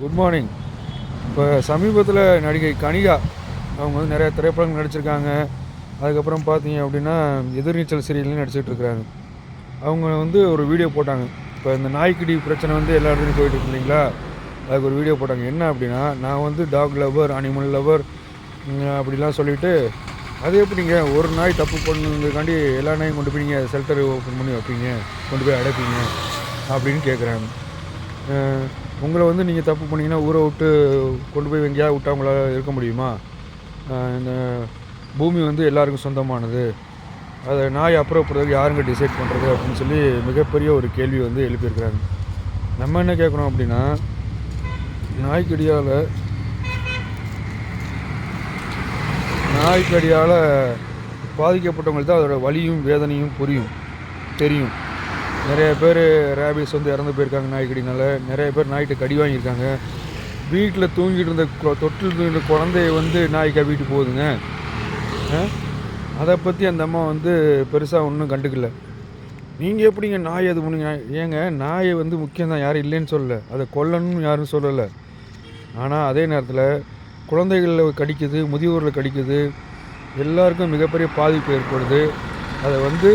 Good morning இப்போ சமீபத்தில் நடிகை கனிகா அவங்க வந்து நிறையா திரைப்படங்கள் நடிச்சிருக்காங்க. அதுக்கப்புறம் பார்த்தீங்க அப்படின்னா எதிர்நீச்சல் சீரியல்லையும் நடிச்சிட்ருக்குறாங்க அவங்க வந்து ஒரு வீடியோ போட்டாங்க. இப்போ இந்த நாய்க்குடி பிரச்சனை வந்து எல்லா இடத்துலையும் போயிட்டு இருக்கு இல்லைங்களா? அதுக்கு ஒரு வீடியோ போட்டாங்க. என்ன அப்படின்னா நான் வந்து டாக் லவர் அனிமல் லவர் அப்படிலாம் சொல்லிவிட்டு அது எப்படிங்க? ஒரு நாய் தப்பு பண்ணுறதுக்காண்டி எல்லா நாயும் கொண்டு போய் நீங்கள் ஷெல்டர் ஓப்பன் பண்ணி வைப்பீங்க. கொண்டு போய் அடைப்பீங்க. அப்படின்னு கேட்குறாங்க உங்களை வந்து நீங்கள் தப்பு பண்ணிங்கன்னா ஊரை விட்டு கொண்டு போய் எங்கேயாவது விட்டா உங்களால் இருக்க முடியுமா? இந்த பூமி வந்து எல்லாருக்கும் சொந்தமானது. அதை நாய் அப்புறப்படுறதுக்கு யாருங்க டிசைட் பண்ணுறது அப்படின்னு சொல்லி மிகப்பெரிய ஒரு கேள்வி வந்து எழுப்பியிருக்கிறாங்க. நம்ம என்ன கேட்குறோம் அப்படின்னா நாய்க்கடியால் நாய்க்கடியால் பாதிக்கப்பட்டவங்களுக்கு தான் அதோட வலியும் வேதனையும் புரியும் தெரியும். நிறைய பேர் ரேபிஸ் வந்து இறந்து போயிருக்காங்க நாய்க்கடினால். நிறைய பேர் நாய்கிட்ட கடி வாங்கியிருக்காங்க. வீட்டில் தூங்கிட்டு இருந்த தொட்டில் தூங்கிட்டு குழந்தைய வந்து நாய் கவிட்டு போகுதுங்க. அதை பற்றி அந்த அம்மா வந்து பெருசாக ஒன்றும் கண்டுக்கல. நீங்கள் எப்படிங்க நாய் அது பண்ணுங்க? ஏங்க நாயை வந்து முக்கியம் தான் யாரும் இல்லைன்னு சொல்லலை. அதை கொல்லணும்னு யாரும் சொல்லலை. ஆனால் அதே நேரத்தில் குழந்தைகளில் கடிக்குது முதியோரில் கடிக்குது. எல்லாருக்கும் மிகப்பெரிய பாதிப்பு ஏற்படுது. அதை வந்து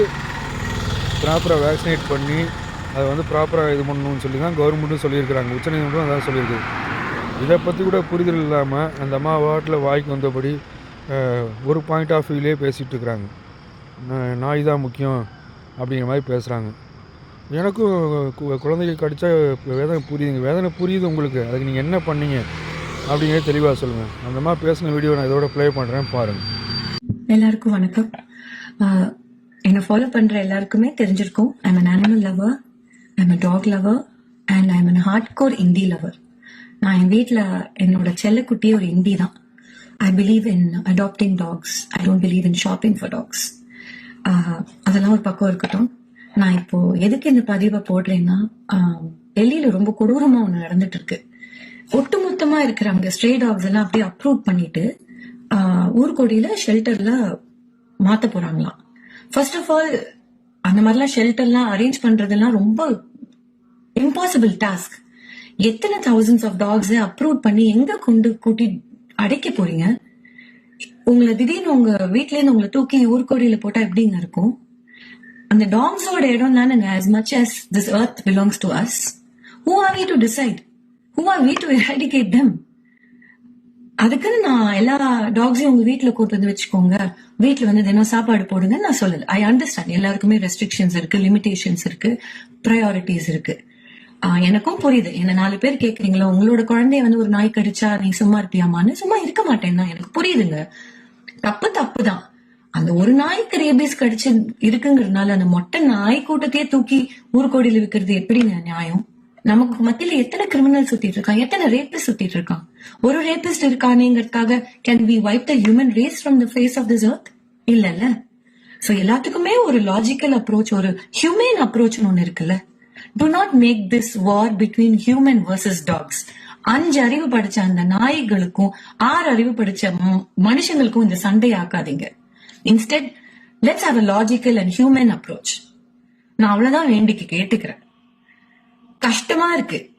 ப்ராப்பராக வேக்சினேட் பண்ணி அதை வந்து ப்ராப்பராக இது பண்ணணும்னு சொல்லி தான் கவர்மெண்ட்டும் சொல்லியிருக்கிறாங்க. உச்சநீதிமன்றம் அதான் சொல்லியிருக்குது. இதை பற்றி கூட புரிதல் இல்லாமல் அந்த அம்மா வாட்டில் வாய்க்கு வந்தபடி ஒரு பாயிண்ட் ஆஃப் வியூலே பேசிகிட்டு இருக்கிறாங்க. நாய் தான் முக்கியம் அப்படிங்கிற மாதிரி பேசுகிறாங்க எனக்கும் கு- குழந்தைகள் கடித்தா வேதனை புரியுதுங்க. வேதனை புரியுது உங்களுக்கு. அதுக்கு நீங்கள் என்ன பண்ணீங்க அப்படிங்கிறத தெளிவாக சொல்லுங்கள் அந்த மாதிரி பேசின வீடியோ நான் இதோட ப்ளே பண்ணுறேன் பாருங்கள் எல்லாருக்கும் வணக்கம். என்னை ஃபாலோ பண்ற எல்லாருக்குமே தெரிஞ்சிருக்கும். I'm an animal lover I'm a dog lover and I'm an hardcore indie lover நான் என் வீட்டில் என்னோட செல்லக்குட்டியே ஒரு இந்தி தான். I believe in adopting dogs I don't believe in shopping for dogs அதெல்லாம் ஒரு பக்கம் இருக்கட்டும். நான் இப்போ எதுக்கு இந்த பதிவை போடுறேன்னா டெல்லியில் டெல்லியில ரொம்ப கொடூரமா ஒன்று நடந்துட்டு இருக்கு ஒட்டுமொத்தமா இருக்கிறவங்க ஸ்ட்ரே டாக்ஸ் எல்லாம் அப்படியே அப்ரூவ் பண்ணிட்டு ஊர்கோடியில் ஊர்கோடியில ஷெல்டர்ல மாத்த போறாங்களாம். ஃபர்ஸ்ட் ஆஃப் ஆல் அந்த மாதிரிலாம் ஷெல்டர்லாம் அரேஞ்ச் பண்றதெல்லாம் ரொம்ப இம்பாசிபிள் டாஸ்க் எத்தனை தௌசண்ட்ஸ் ஆஃப் டாக்ஸ் அப்ரூவ் பண்ணி எங்க கொண்டு கூட்டி அடைக்க போறீங்க? உங்களை திடீர்னு உங்க வீட்ல இருந்து உங்களை தூக்கி ஊர்கோடியில போட்டா எப்படிங்க இருக்கும்? அந்த டாக்ஸோட இடம் தானேங்க. As much as this earth belongs to us who are we to decide who are we to eradicate them? அதுக்குன்னு நான் எல்லா டாக்ஸையும் உங்க வீட்டுல கூட்டு வந்து வச்சுக்கோங்க. வீட்டுல வந்து தினம் சாப்பாடு போடுங்க நான் சொல்லல. ஐ அண்டர்ஸ்டாண்ட் எல்லாருக்குமே ரெஸ்ட்ரிக்ஷன்ஸ் இருக்கு லிமிடேஷன்ஸ் இருக்கு ப்ரையாரிட்டிஸ் இருக்கு. ஆஹ் எனக்கும் புரியுது. என்ன நாலு பேர் கேக்குறீங்களா உங்களோட குழந்தைய வந்து ஒரு நாய் கடிச்சா நீ சும்மா இருப்பியாமான்னு சும்மா இருக்க மாட்டேன்னா எனக்கு புரியுதுங்க. தப்பு தப்பு தான் அந்த ஒரு நாய்க்கு ரேபிஸ் கடிச்சு இருக்குங்கிறதுனால அந்த மொட்டை நாய் கூட்டத்தையே தூக்கி ஊர்கோடியில விற்கிறது எப்படிங்க நியாயம்? நமக்கு மத்தியில எத்தனை கிரிமினல் சுத்திட்டு இருக்கான் எத்தனை ரேப்பிஸ்ட் சுத்திட்டு இருக்கான் ஒரு rapist இருக்கானேங்கிறதுக்காக can we wipe the human race from the face of this earth? இல்லல்ல. சோ எல்லாத்துக்குமே ஒரு லாஜிக்கல் அப்ரோச் ஒரு ஹியூமன் அப்ரோச்னு ஒன்னு இருக்குல்ல. To not make this war between human versus dogs அஞ்சு அறிவு படிச்ச அந்த நாய்களுக்கும் ஆறு அறிவு படிச்ச மனுஷங்களுக்கும் இந்த சண்டை ஆக்காதீங்க. Instead let's have a logical and human approach நான் அவ்வளவுதான் வேண்டிக்கு கேட்டுக்கிறேன். 貸してもあるく